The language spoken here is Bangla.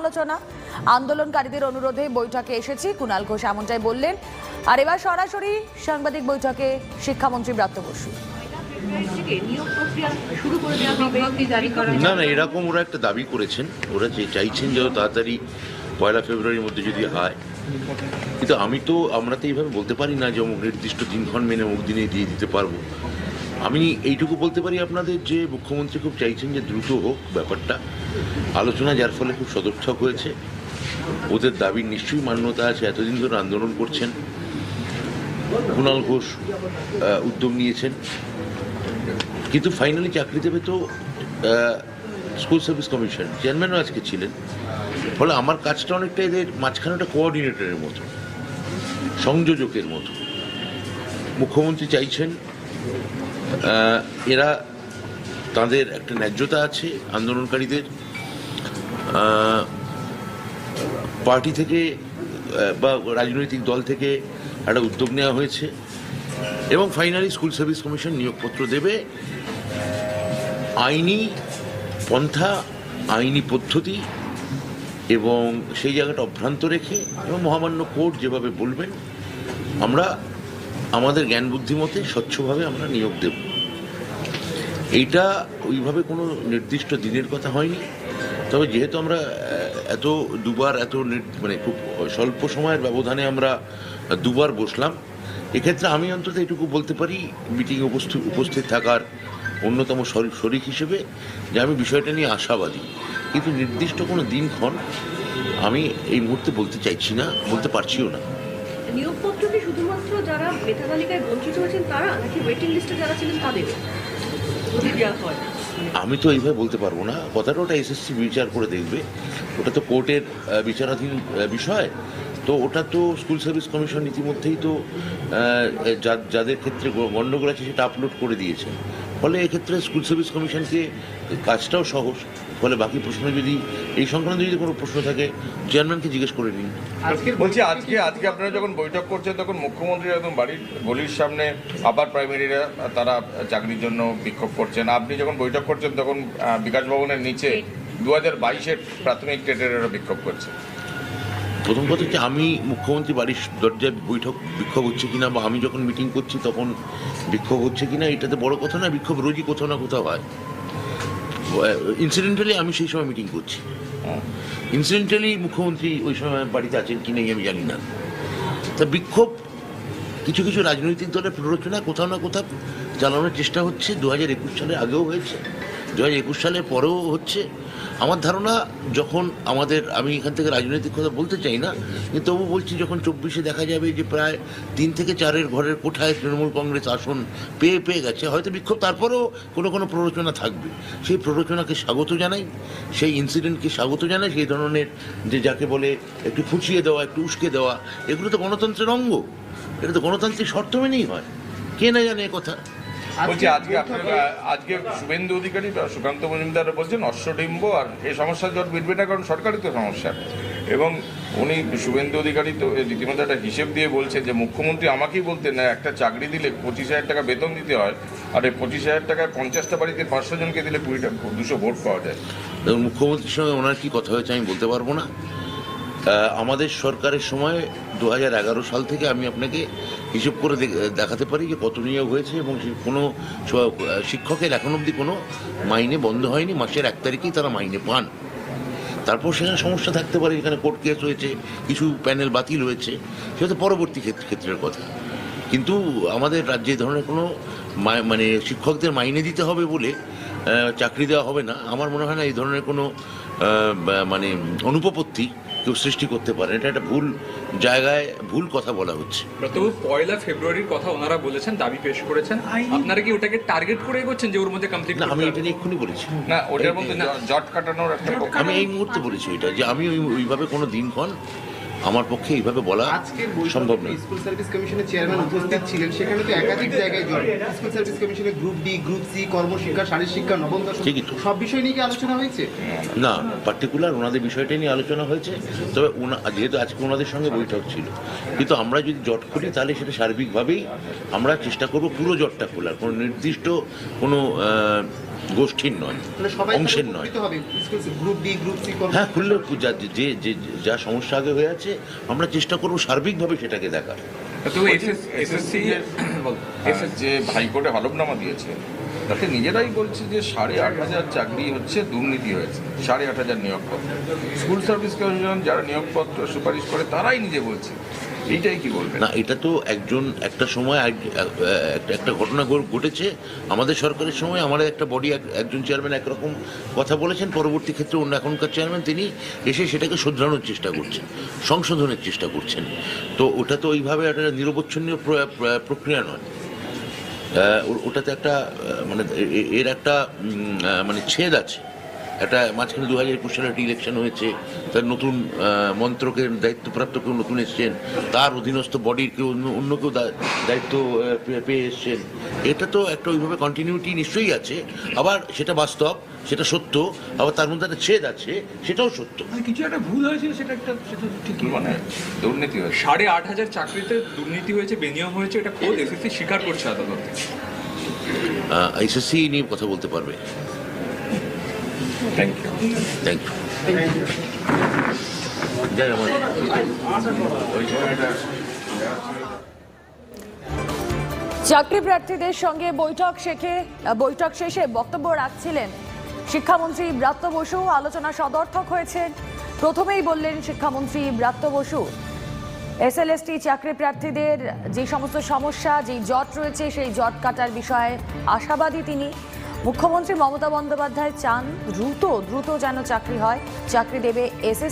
আলোচনা। আন্দোলনকারীদের অনুরোধে বৈঠকে এসেছি। কুণাল ঘোষ এমনটাই বললেন। আর এবার সরাসরি সাংবাদিক বৈঠকে শিক্ষামন্ত্রী ব্রাত্য বসু। না না এরকম ওরা একটা দাবি করেছেন। ওরা যে চাইছেন যে তাড়াতাড়ি পয়লা ফেব্রুয়ারির মধ্যে যদি হয়। কিন্তু আমি তো আমরা তো এইভাবে বলতে পারি না যে অমুক নির্দিষ্ট দিনক্ষণ মেনে অমুক দিনে দিয়ে দিতে পারব। আমি এইটুকু বলতে পারি আপনাদের যে মুখ্যমন্ত্রী খুব চাইছেন যে দ্রুত হোক ব্যাপারটা। আলোচনা যার ফলে খুব সদর্থক হয়েছে। ওদের দাবির নিশ্চয়ই মান্যতা আছে। এতদিন ধরে আন্দোলন করছেন। কুণাল ঘোষ উদ্যোগ নিয়েছেন। কিন্তু ফাইনালি চাকরি দেবে তো স্কুল সার্ভিস কমিশন। চেয়ারম্যানও আজকে ছিলেন। ফলে আমার কাজটা অনেকটা এদের মাঝখানে একটা কোঅর্ডিনেটরের মতো, সংযোজকের মতো। মুখ্যমন্ত্রী চাইছেন এরা তাদের একটা ন্যায্যতা আছে আন্দোলনকারীদের। পার্টি থেকে বা রাজনৈতিক দল থেকে একটা উদ্যোগ নেওয়া হয়েছে এবং ফাইনালি স্কুল সার্ভিস কমিশন নিয়োগপত্র দেবে। আইনি পন্থা, আইনি পদ্ধতি এবং সেই জায়গাটা অভ্রান্ত রেখে এবং মহামান্য কোর্ট যেভাবে বলবেন, আমরা আমাদের জ্ঞান বুদ্ধিমতে স্বচ্ছভাবে আমরা নিয়োগ দেব। এইটা ওইভাবে কোনো নির্দিষ্ট দিনের কথা হয়নি। তবে যেহেতু আমরা এত দুবার, এত মানে খুব স্বল্প সময়ের ব্যবধানে আমরা দুবার বসলাম, এক্ষেত্রে আমি অন্তত এটুকু বলতে পারি, মিটিংয়ে উপস্থিত উপস্থিত থাকার অন্যতম শরি- শরিক হিসেবে যে আমি বিষয়টা নিয়ে আশাবাদী। কিন্তু নির্দিষ্ট কোনো দিনক্ষণ আমি এই মুহূর্তে বলতে চাইছি না, বলতে পারছিও না। নিয়োগপত্র কি শুধুমাত্র যারা মেধা তালিকায় বঞ্চিত হয়েছেন তারা, নাকি ওয়েটিং লিস্টে যারা ছিলেন তাদের যদি দেওয়া হয়? আমি তো এইভাবে বলতে পারব না। কথাটা ওটা এসএসসি বিচার করে দেখবে। ওটা তো কোর্টের বিচারাধীন বিষয়। তো ওটা তো স্কুল সার্ভিস কমিশন ইতিমধ্যেই তো যাদের ক্ষেত্রে গণ্ডগোল আছে সেটা আপলোড করে দিয়েছে। ফলে এক্ষেত্রে স্কুল সার্ভিস কমিশনকে কাজটাও সহজ। ফলে বাকি প্রশ্ন যদি এই সংক্রান্ত যদি কোনো প্রশ্ন থাকে চেয়ারম্যানকে জিজ্ঞেস করে নিন। বলছি আজকে আজকে আপনারা যখন বৈঠক করছেন তখন মুখ্যমন্ত্রী একদম বাড়ির গলির সামনে আবার প্রাইমারিরা তারা চাকরির জন্য বিক্ষোভ করছেন। আপনি যখন বৈঠক করছেন তখন আহ, বিকাশ ভবনের নিচে দু হাজার বাইশের প্রাথমিক টেটেরা বিক্ষোভ করছে। প্রথম কথা হচ্ছে আমি মুখ্যমন্ত্রী বাড়ির দরজায় বৈঠক বিক্ষোভ হচ্ছে কিনা বা আমি যখন মিটিং করছি তখন বিক্ষোভ হচ্ছে কিনা এটাতে বড় কথা না বিক্ষোভ রোজই কোথাও না কোথাও হয়। ইনসিডেন্টালি আমি সেই সময় মিটিং করছি। ইনসিডেন্টালি মুখ্যমন্ত্রী ওই সময় বাড়িতে আছেন কি নেই আমি জানি না। তা বিক্ষোভ কিছু কিছু রাজনৈতিক দলের প্ররোচনা কোথাও না কোথাও চালানোর চেষ্টা হচ্ছে দু হাজার একুশ সালে আগেও হয়েছে। দু একুশ সালের পরেও হচ্ছে। আমার ধারণা যখন আমাদের, আমি এখান থেকে রাজনৈতিক কথা বলতে চাই না, কিন্তু তবু বলছি যখন চব্বিশে দেখা যাবে যে প্রায় তিন থেকে চারের ঘরের কোঠায় তৃণমূল কংগ্রেস আসন পেয়ে পেয়ে গেছে, হয়তো বিক্ষোভ, তারপরেও কোনো কোনো প্ররোচনা থাকবে। সেই প্ররোচনাকে স্বাগত জানাই, সেই ইনসিডেন্টকে স্বাগত জানাই, সেই ধরনের যে যাকে বলে একটু খুঁচিয়ে দেওয়া, একটু উস্কে দেওয়া, এগুলো তো গণতন্ত্রের অঙ্গ। এটা তো গণতান্ত্রিক শর্ত মেনেই হয়। কে না জানে কথা। বলছি আজকে আপনারা আজকে শুভেন্দু অধিকারী বা সুকান্ত মজুমদার বলছেন অশ্বডিম্ব আর এই সমস্যার জট মিটবে না কারণ সরকারই তো সমস্যা। এবং উনি শুভেন্দু অধিকারী তো রীতিমতো একটা হিসেব দিয়ে বলছে যে মুখ্যমন্ত্রী আমাকেই বলতেন না একটা চাকরি দিলে পঁচিশ হাজার টাকা বেতন দিতে হয় আর এই পঁচিশ হাজার টাকায় পঞ্চাশটা বাড়িতে পাঁচশো জনকে দিলে কুড়িটা দুশো ভোট পাওয়া যায়। এবং মুখ্যমন্ত্রীর সঙ্গে ওনার কি কথা হয়েছে আমি বলতে পারব না। আমাদের সরকারের সময় দু এগারো সাল থেকে আমি আপনাকে হিসেব করে দেখাতে পারি যে কত নিয়োগ হয়েছে এবং কোনো শিক্ষকের এখন অবধি কোনো মাইনে বন্ধ হয়নি, মাসের এক তারিখেই তারা মাইনে পান। তারপর সেখানে সমস্যা থাকতে পারে, এখানে কোর্ট কেস হয়েছে, কিছু প্যানেল বাতিল হয়েছে, সেটা পরবর্তী ক্ষেত্র- ক্ষেত্রের কথা। কিন্তু আমাদের রাজ্যে ধরনের কোনো মানে শিক্ষকদের মাইনে দিতে হবে বলে চাকরি দেওয়া হবে না। আমার মনে হয় না এই ধরনের কোনো মানে অনুপপত্তি কেউ সৃষ্টি করতে পারে। এটা একটা ভুল জায়গায় ভুল কথা বলা হচ্ছে। তবু পয়লা ফেব্রুয়ারির কথা ওনারা বলেছেন দাবি পেশ করেছেন। আপনারা কি ওটাকে টার্গেট করে করছেন যে ওর মধ্যে কমপ্লিট না আমি এটা নিয়ে এক্ষুনি বলেছি। না ওটার মধ্যে না। জট কাটানোর একটা আমি এই মুহূর্তে বলেছি ওইটা যে আমি ওই ওইভাবে কোনো দিন দিনক্ষণ আমার পক্ষে এইভাবে বলা সম্ভব নয়। স্কুল সার্ভিস কমিশনের চেয়ারম্যান উপস্থিত ছিলেন। সেখানে তো একাধিক জায়গায় স্কুল সার্ভিস কমিশনের গ্রুপ ডি গ্রুপ সি কর্মশিক্ষা শারীর শিক্ষা নবম দশম। সব বিষয় নিয়ে কি আলোচনা হয়েছে? না পার্টিকুলার ওনাদের বিষয়টা নিয়ে আলোচনা হয়েছে। তবে ওনা- যেহেতু আজকে ওনাদের সঙ্গে বৈঠক ছিল। কিন্তু আমরা যদি জট খুলি তাহলে সেটা সার্বিকভাবেই আমরা চেষ্টা করব পুরো জটটা খোলার। কোনো নির্দিষ্ট কোনো গোষ্ঠীর নয় অংশের নয়। উপকৃত হবে school group D group C হ্যাঁ খুললে যা যে যে যা সমস্যা আগে হয়ে আছে আমরা চেষ্টা করব সার্বিকভাবে সেটাকে দেখার। যে হাইকোর্টে হলফনামা দিয়েছে তাতে নিজেরাই বলছে যে সাড়ে আট হাজার চাকরি হচ্ছে, দুর্নীতি হয়েছে। সাড়ে আট হাজার নিয়োগপত্র। স্কুল সার্ভিস কমিশন যারা নিয়োগপত্র সুপারিশ করে, তারাই নিজে বলছে। এইটাই কি বলবে না, এটা তো একজন, একটা সময় একটা ঘটনা ঘটেছে। আমাদের সরকারের সময় আমাদের একটা বডি একজন চেয়ারম্যান একরকম কথা বলেছেন। পরবর্তী ক্ষেত্রে অন্য এখনকার চেয়ারম্যান তিনি এসে সেটাকে শোধরানোর চেষ্টা করছেন, সংশোধনের চেষ্টা করছেন। তো ওটা তো ওইভাবে একটা নিরবচ্ছন্ন প্র- প্র- প্রক্রিয়া নয়। ওটাতে একটা মানে এর একটা মানে ছেদ আছে। একটা মাঝখানে দু হাজার একুশ সালে একটা ইলেকশন হয়েছে। তার নতুন মন্ত্রকের দায়িত্বপ্রাপ্ত কেউ নতুন এসছেন। তার অধীনস্থ বডির কেউ অন্য অন্য কেউ দায়িত্ব পেয়ে এসছেন। এটা তো একটা ওইভাবে কন্টিনিউটি নিশ্চয়ই আছে। আবার সেটা বাস্তব সেটা সত্য আবার তার মধ্যে একটা ছেদ আছে সেটাও সত্য। কিছু একটা ভুল হয়েছিল সেটা একটা সেটা ঠিক মানে দুর্নীতি হয়েছে। সাড়ে আট হাজার চাকরিতে দুর্নীতি হয়েছে বেনিয়ম হয়েছে এটা খোদ এসএসসি স্বীকার করছে আদালতে। আইসিসি নিয়ে কথা বলতে পারবে। থ্যাংক ইউ যাই আমার ওই সময়টা চাকরি প্রার্থীদের সঙ্গে বৈঠক শেখে, বৈঠক শেষে বক্তব্য রাখছিলেন শিক্ষামন্ত্রী ব্রাত্য বসু। আলোচনা সদর্থক হয়েছে প্রথমেই বললেন শিক্ষামন্ত্রী ব্রাত্য বসু এস এসএলএসটি চাকরি প্রার্থীদের যে সমস্ত সমস্যা, যেই জট রয়েছে, সেই জট কাটার বিষয়ে আশাবাদী তিনি। মুখ্যমন্ত্রী মমতা বন্দ্যোপাধ্যায় চান দ্রুত দ্রুত যেন চাকরি হয়। চাকরি দেবে এসএস